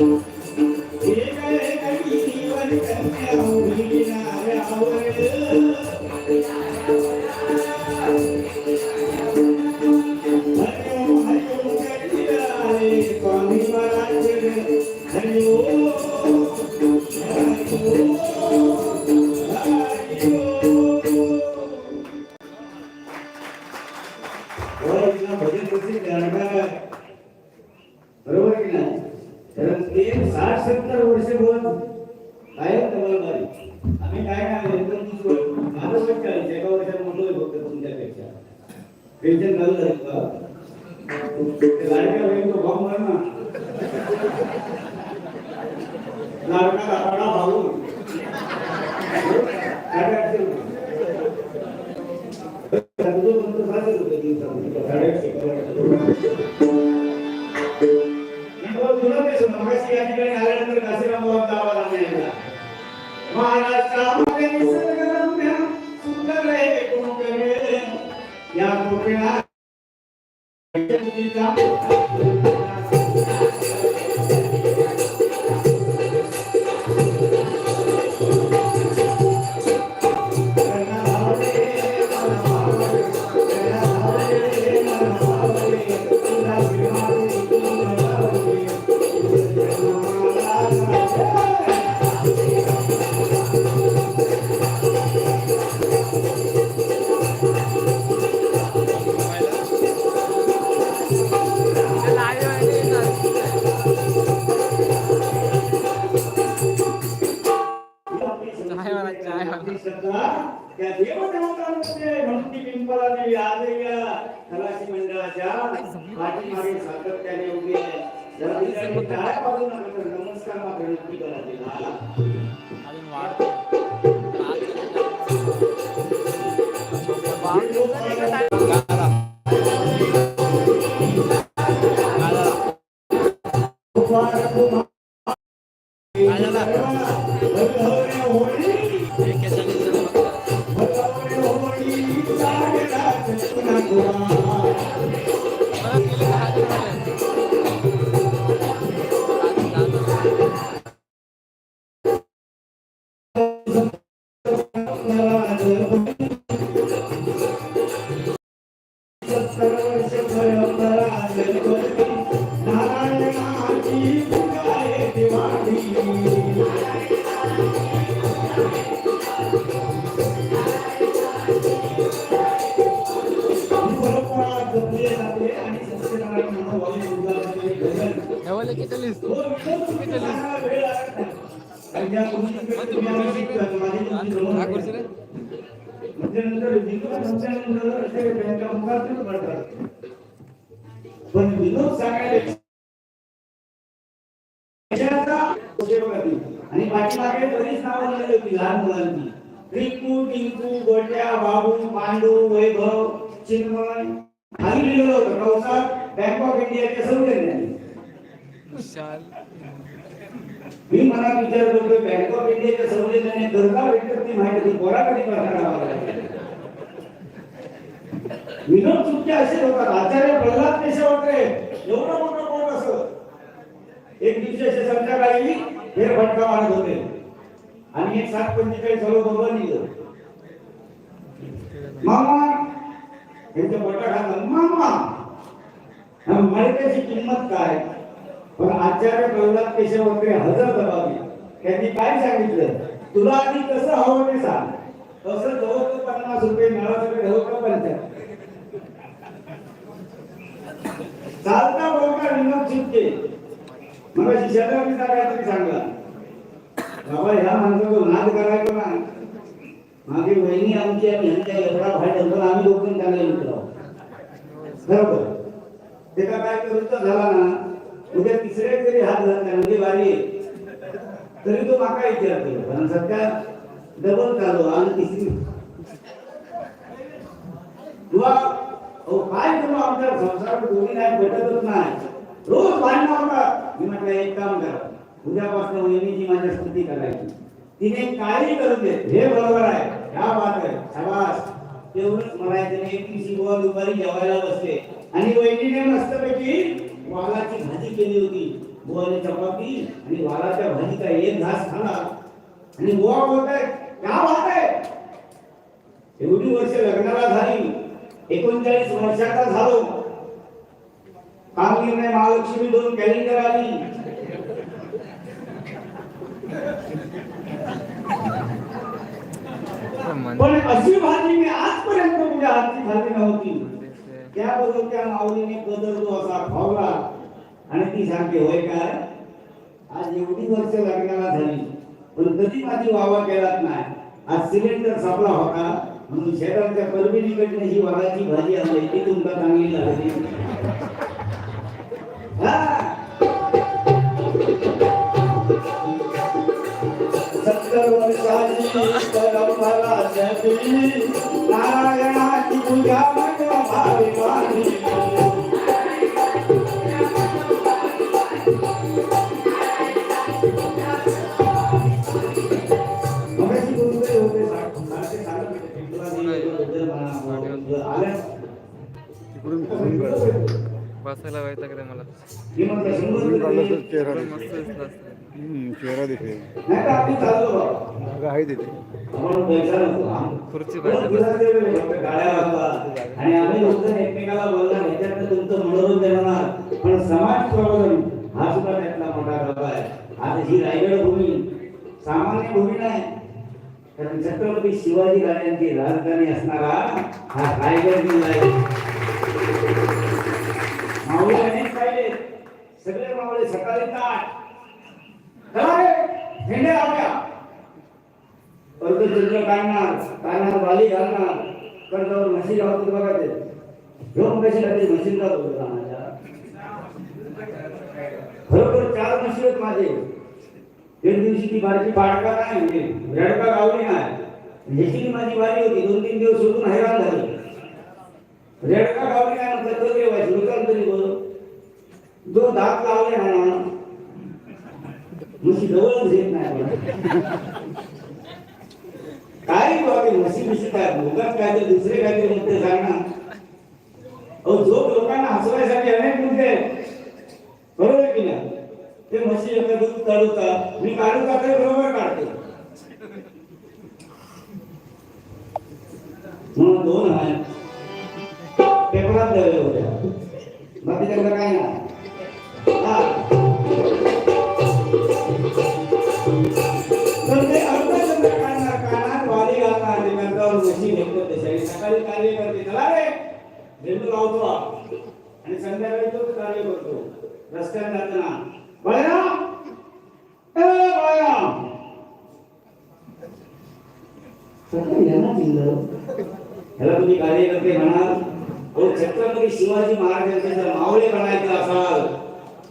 you. নারকা কাটানো ಮಾಡ್ತೀವಿ त्यांच्या मुखातून पडतात पण विनोद सांगायला आणि पाठीमागे बरीच नावं लिहिली होती लहान मुलांची रिंकू टिंकू गोट्या बाबू पांडू वैभव चिन्मय खाली लिहिलेलं होतं कंसात बँक ऑफ इंडियाच्या सौजन्याने मी मनात विचार करतो बँक ऑफ इंडियाच्या सौजन्याने दरकार भेटत ती माहिती पोराकडे करणार विनोद चुटके असे होतात. आचार्य प्रल्हाद देशवाकडे एवढं मोठं कोण असं एक दिवशी असे संध्याकाळी फेर फटका मारत होते. आणि एक सात पंचेचाळीस सर्व बरोबर निघलं. मामा त्यांच्या बटाट घातलं मामा मळक्याची किंमत काय? पण आचार्य प्रल्हाद केशव वगैरे हजर दबावी. त्यांनी काय सांगितलं? तुला आधी कसं हवं ते सांग. कसं जवळ पन्नास रुपये मिळालं हवं का पंचायत? चालता बोलता विनोद चित्ते मला शिष्याला मी काहीतरी सांगला बाबा ह्या माणसाचा नाद करायचा ना माझी वहिनी आमची आणि ह्यांच्या एवढा भाई ठरला आम्ही दोघं चांगले मित्र आहोत. बरोबर? त्याचा काय करूचा झाला ना उद्या तिसऱ्या जरी हात घातला म्हणजे बारी तरी तो माका केला कारण सध्या डबल चालू आणि तिसरी. किंवा काय करू आमच्या संसार कोणी नाही भेटतच नाही. रोज भांडणं होतात. मी म्हटलं एक काम करा. उद्यापासून वहिनीची माझ्या स्तुती करायची. तिने काही करून देत. हे बरोबर आहे. ह्या बात आहे शाबास तेवढंच म्हणायचं नाही एक शिवा दुपारी जेवायला बसले आणि वहिनीने मस्तपैकी वालाची भाजी केली होती. बुवाने चपाती आणि वालाच्या भाजीचा एक घास खाला. आणि बुवा बोलताय काय बात आहे एवढी वर्ष लग्नाला झाली. एकोणचाळीस वर्षाचा झालो. कामगिरी नाही महालक्ष्मी दोन कॅलेंडर आली. पण अशी भाजी मी आजपर्यंत तुझ्या हातची खाल्ली नव्हती. त्याबरोबर त्या माऊलीने कदर तो असा खावला आणि ती सांगते होय काय? आज एवढी वर्ष लग्नाला झाली पण कधी माझी वावा केलाच नाही? आज सिलेंडर संपला होता म्हणून शेजारच्या परमिनीकडनं ही वाघाची भाजी आणली ती तुमका चांगली लागली. हा. बसायला व्हायचं का मला. चेहरा दिसेल. आहे तिथे. खुर्ची. आणि आम्ही लोकजण एकमेकाला बोलणार ह्याच्यातनं तुमचं मनोरंजन होणार. पण समाज प्रबोधन हा सुद्धा त्यातला मोठा गरबा आहे. आज ही रायगड भूमी सामान्य भूमी नाही. कारण छत्रपती शिवाजी राजांची राजधानी असणारा हा रायगड जिल्हा आहे. मावळे अनेक पाहिले. सगळे मावळे सकाळी ताट. चला रे झेंडे लावूया. चंद्र काढणार काढणार बाली घालणार कर्जावर म्हशी लावतो बघा ते. घेऊन कशी लागते म्हशी लावतो रामाच्या खरोखर चार म्हशी आहेत माझे. एक दिवशी ती बारकी पाडका नाही म्हणजे रेडका गावली नाही. ह्याची माझी वारी होती. दोन तीन दिवस सोडून हैराण झाली. रेडका गावली नाही म्हटलं तो देवायची लोकांना तरी बोल जो दात लावले ना. म्हशी जवळच येत नाही काही काय बाबी म्हशी म्हशी काय लोकात काय तर दुसरे काय तरी मुद्दे सांगणार अहो झोप लोकांना हसवायसाठी अनेक मुद्दे आहेत. बरोबर आहे की नाही? ते म्हशी एका दूध काढूचा मी काढूचा ते बरोबर काढतो. म्हणून दोन आहे पेपरात द्यावे होत्या. बाकी त्यांना काय नाही. सकाळी कार्य करते. चला रे. झेंडू लावतो आणि संध्याकाळी तोच कार्य करतो. रस्त्यात जाताना. बळराम. बळराम. सकाळी यांना दिलं ह्याला तुम्ही कार्यकर्ते म्हणाल. हो छत्रपती शिवाजी महाराजांचे जर मावळे बनायचे असाल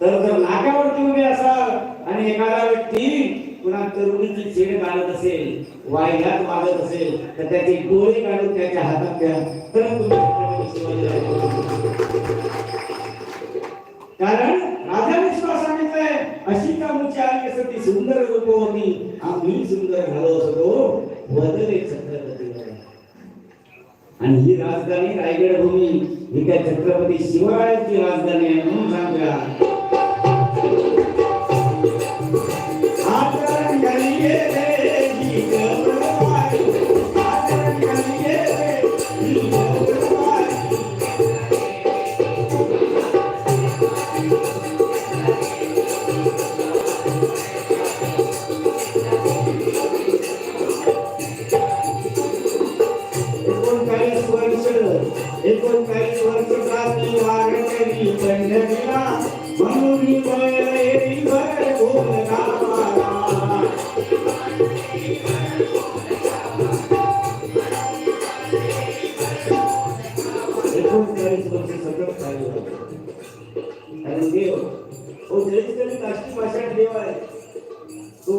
तर जर नाक्यावरती उभे असाल आणि एखादा व्यक्ती पुन्हा तरुणीची छेड काढत असेल वायघात मागत असेल तर त्याचे डोळे काढून त्याच्या हातात द्या तर कारण राजा विश्वास सांगितलंय अशी का मुची आली असं ती सुंदर रूप होती आम्ही सुंदर झालो असतो. बदल एक छत्रपती आणि ही राजधानी रायगड भूमी ही त्या छत्रपती शिवरायांची राजधानी आहे म्हणून सांगूया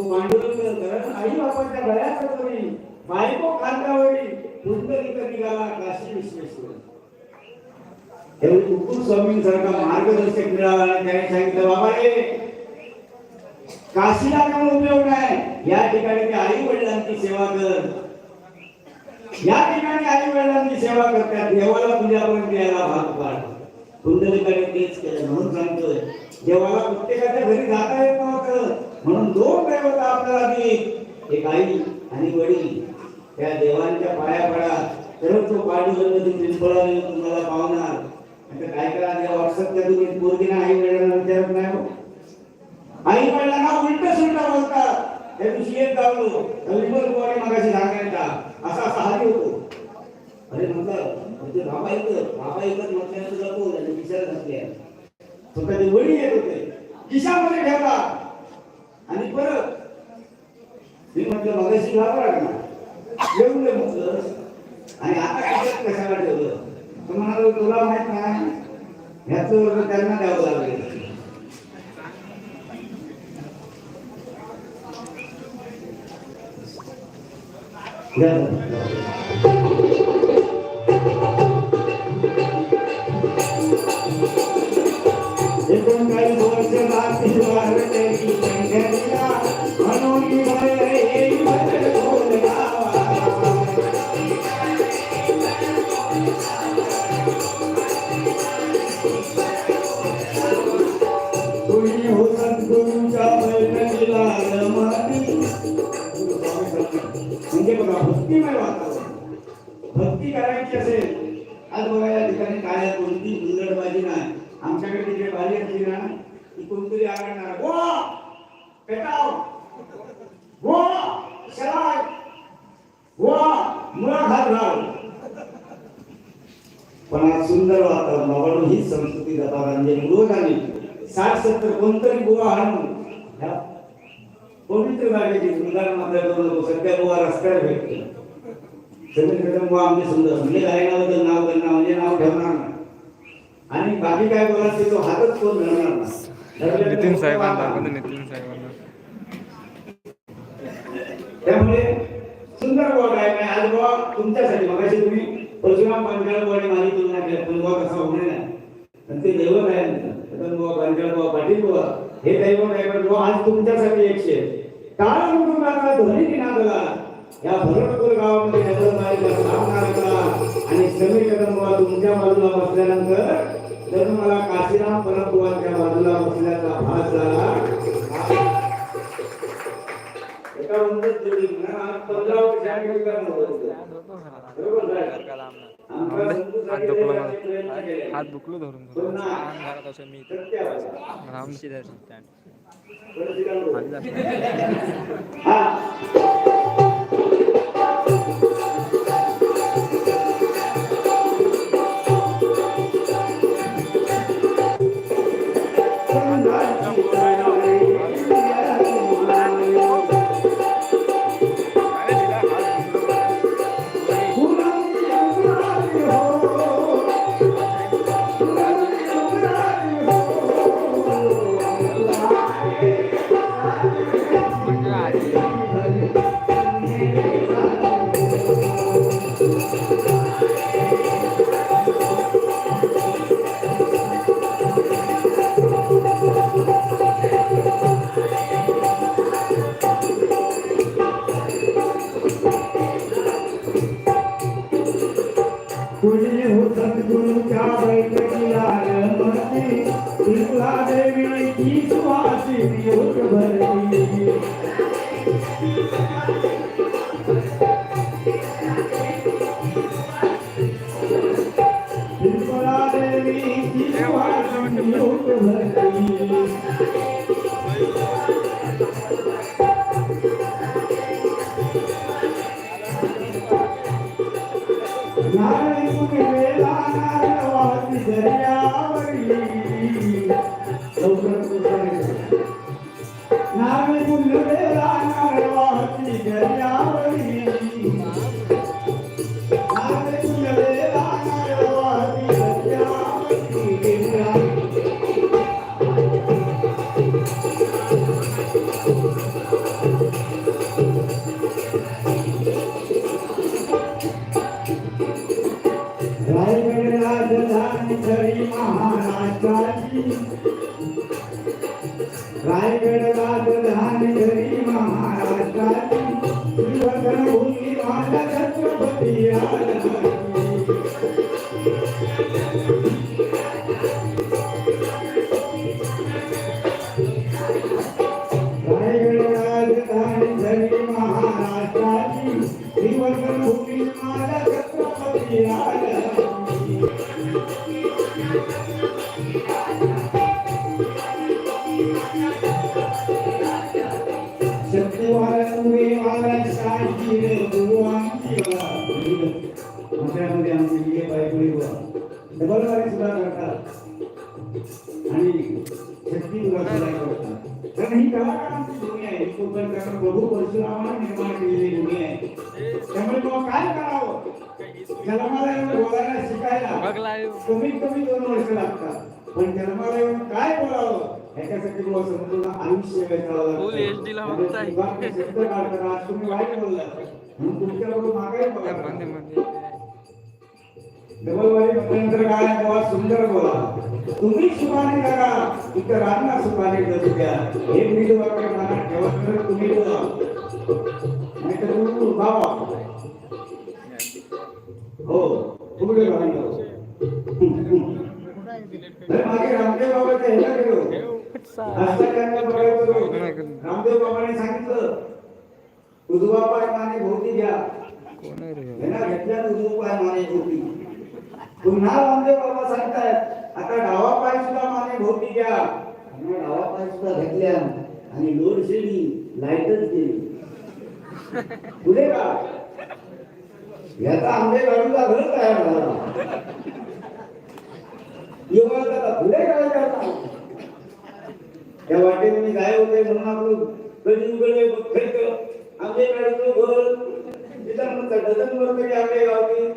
कारण आई बापाच्या गळ्यात होती बायको खांद्यावरी पुंडलिक निघाला काशी विश्वेश्वर हे कुकुल स्वामींसारखा मार्गदर्शक मिळाला आणि त्याने सांगितलं बाबा हे काशीला काय उपयोग नाही या ठिकाणी ते आई वडिलांची सेवा कर या ठिकाणी आई वडिलांची सेवा करतात देवाला तुझ्यापर्यंत द्यायला भाग पाड कुंडलिकाने तेच केलं म्हणून सांगतोय देवाला प्रत्येकाच्या घरी जाता येत नव्हतं म्हणून दोन देवता आपल्याला दिली एक आई आणि वडील त्या देवांच्या पाया पडा तरच तो पांडुरंग पिंपळा तुम्हाला पावणार. आता काय करा त्या व्हॉट्सअपच्या तुम्ही पोरगीना आई वडिलांना विचारत नाही हो. आई वडिलांना उलट सुलट बोलतात. त्या दिवशी एक गावलो अलिबर बुवाने मागाशी सांगायचा असा असा होतो. अरे म्हटलं म्हणजे बाबा ऐकत बाबा ऐकत म्हटल्यानंतर तुझा बोल आणि विचारत घातले स्वतःचे वडील येत होते. खिशामध्ये ठेवला आणि परत मी म्हटलं मगाशी लावा ना येऊन दे म्हटलं आणि आता कशात कशाला ठेवलं? तर म्हणाल तुला माहीत नाही ह्याच वर्ग त्यांना द्यावं लागेल. एकोणचाळीस वर्ष बाकी कोणतरी गोवा हाणून ह्या पवित्र जागेची सध्या गोवा रस्त्यावर भेटतो सगळीकडे गोवा आमचे सुंदर. म्हणजे गायनाबद्दल नाव करणार म्हणजे नाव ठेवणार नाही. आणि बाकी काय बोलायचं तो हातच कोण धरणार नाही. नितीन साहेबांना दाखवतो नितीन साहेबांना. त्यामुळे सुंदर गोवा काय काय आज गोवा तुमच्यासाठी. मगाशी तुम्ही परशुराम पांचाळ गोवाने माझी तुलना केली पण गोवा कसा होणे नाही. आणि ते दैवत आहे पण गोवा पांचाळ गोवा पाटील गोवा हे दैव नाही पण गोवा आज तुमच्यासाठी एकशे काळ कुटुंबाचा ध्वनी नादला या भरतपूर गावामध्ये हैदराबादला सामना रचला आणि समीर कदम बुवा तुमच्या बाजूला बसल्यानंतर जर मला काशीराम परत गोवाच्या बाजूला बसल्याचा भास झाला एका उंचच पंधरा वर्षांनी बरोबर हात दुखलो मला. हात दुखलो धरून धरून ना, सत्य आहे. आमची परिस्थिती you're झरी महाराष्ट्राची रायगड राजधानी झरी भूमी छत्रपती डबलवारी सुद्धा करतात. आणि शक्ती तुला कारण ही कलाकारांची भूमी आहे. ही कारण प्रभू परशुरामाने निर्माण केलेली भूमी आहे. त्यामुळे मग काय करावं? जन्माला येऊन बोलायला शिकायला कमीत कमी दोन वर्ष लागतात. पण जन्माला येऊन काय बोलावं? ह्याच्यासाठी बुवा संपूर्ण आयुष्य ला म्हणजे तुम्ही वाईट बोलला म्हणून तुमच्याबरोबरमध्ये बघा डबलवारी म्हटल्यानंतर काय? तेव्हा सुंदर बोला. तुम्ही सुखाने जगा इतरांना सुखाने जगू द्या हे मी वाक्य मनात तर तुम्ही बोला. नाही तर तुम्ही भावा हो. तुम्ही तर मागे रामदेव बाबाचं ह्याला गेलो हस्ताकाराला बघायचं होतं. रामदेव बाबाने सांगितलं उजवा पाय माने भोवती घ्या. घेतल्या उजवा पाय माने भोवती. पुन्हा रामदेव बाबा सांगतायत आता डावा पाय सुद्धा माने भोवती घ्या डावा पाय सुद्धा घेतल्या आणि लोड शेडिंग लाईटच गेली. पुढे का? याचा आंबे काढूचा घर तयार झाला. युवकाचा पुढे काय करता त्या वाटेने मी गाय होते म्हणून आपलं कधी उघडले बघायचं आंबे काढतो घर. तिथं डझन वर तरी आंबे गावते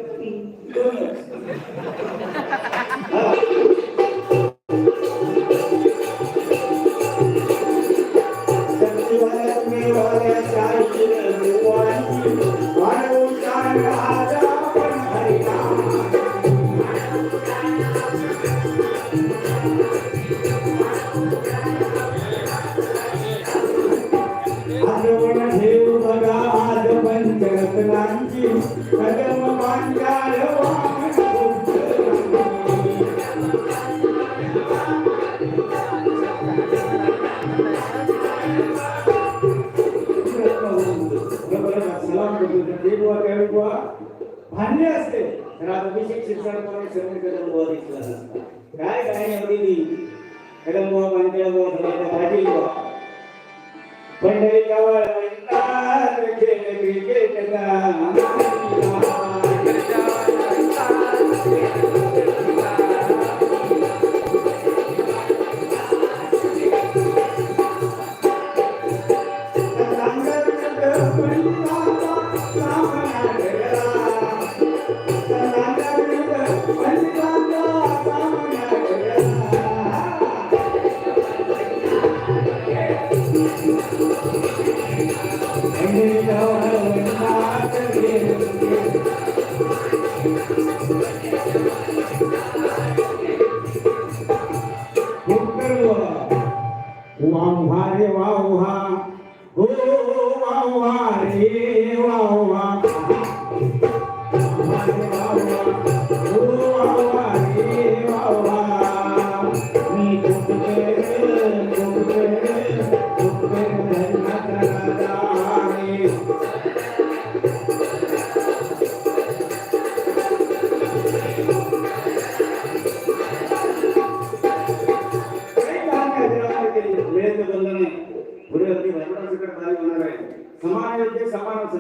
भांडले असते तर आज अभिषेक शिक्षणाप्रमाणे सर्व कदम बुवा दिसला नसता काय काय एवढी ती कदम बुवा पांचाळ बुवा सगळ्याच्या भाजी बुवा पंढरीच्या वळवंटात खेळ क्रिकेटचा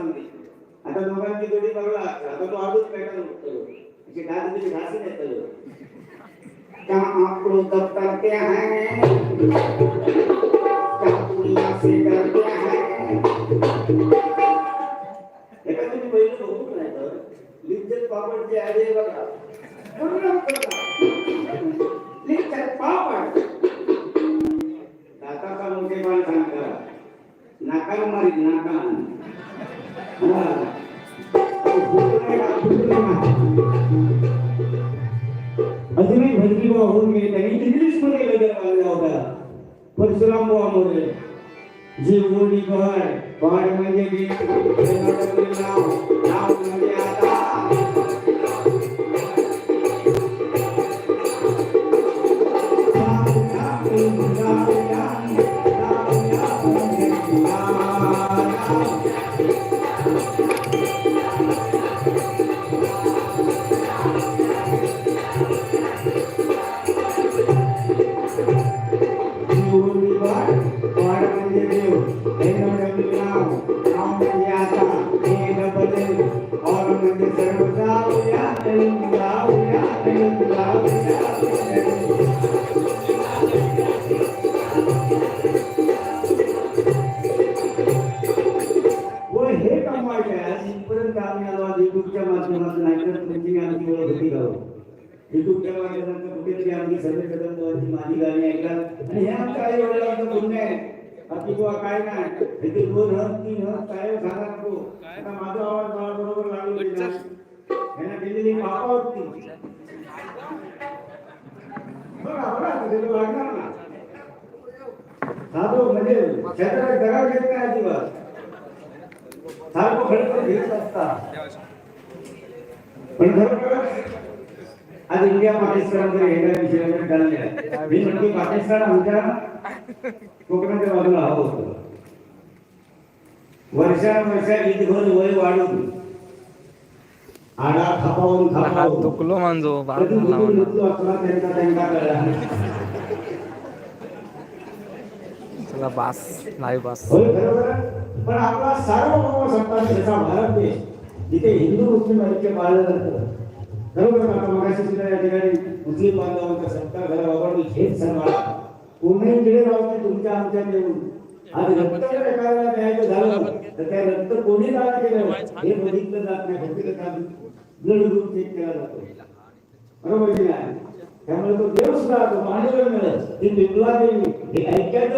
संधी आता दोघांची जोडी बघला आता तो आडूच पॅटर्न होतो म्हणजे घास म्हणजे घास नाही क्या आप लोग तब करते हैं क्या पुलिया से डरते हैं एका तुम्ही पहिलं बघू नाही तर लिज्जत पापडची आयडिया बघा पूर्ण. लिज्जत पापड दाताचा मोठेपण सांगता नाकाला मारीत नाकाला हा. तो फुटू नये का, फुटू नये का? अजूनही भजनी बुवा होऊन गेले त्यांनी इंग्लिशमध्ये गजर बांधला होता परशुराम बुवा मोरे जी बोली बहर बहर म्हणजे मी नाव पर्यंत आम्ही आलो आज युट्यूबच्या माध्यमातून ऐकत तुमची आमची ओळख होती गाव युट्यूबच्या माध्यमातून कुठेतरी आमची सर्वे कदम माझी गाणी ऐकतात आणि हे आमच्या आई वडिलांचं बोलणं आहे बाकी बुवा काय नाही इथे दोन हत तीन हत काय झाला नको आता माझा आवाज मला बरोबर लागू दे ह्यांना केलेली पापा होती बघा बघा तिथे लागणार ना साधो म्हणजे क्षेत्रात दगा घेत नाही अजिबात सारखं खडखड घेत असता पण खरोखर आज इंडिया पाकिस्तान वगैरे एका विषयावर चालले आहे. मी म्हणतो पाकिस्तान आमच्या कोकणाच्या बाजूला हवं होतं. वर्षानुवर्षा ईदभर वय वाढून आडा थापावून हात थापावून दुखलो मांजो त्यांचा त्यांना कळला चला बास नाही बास. होय बरोबर पण आपला सार्वभौम सत्ताचा भारत देश जिथे हिंदू मुस्लिम ऐक्य पाळलं जातं बरोबर आता मगाशी सुद्धा या ठिकाणी मुस्लिम बांधवांचा सत्कार झाला. बाबा मी हेच सांभाळा कोणीही तिकडे नये तुमच्या आमच्या येऊन आज रक्त जर एखाद्याला द्यायचं झालं तर त्या रक्त कोणी दान केलं हे बघितलं जात नाही. फक्त ब्लड ग्रुप चेक केला जातो. बरोबर की नाही? त्यामुळे तो देव सुद्धा तो मांडव मिळत ती बिमला देवी हे ऐक्याचं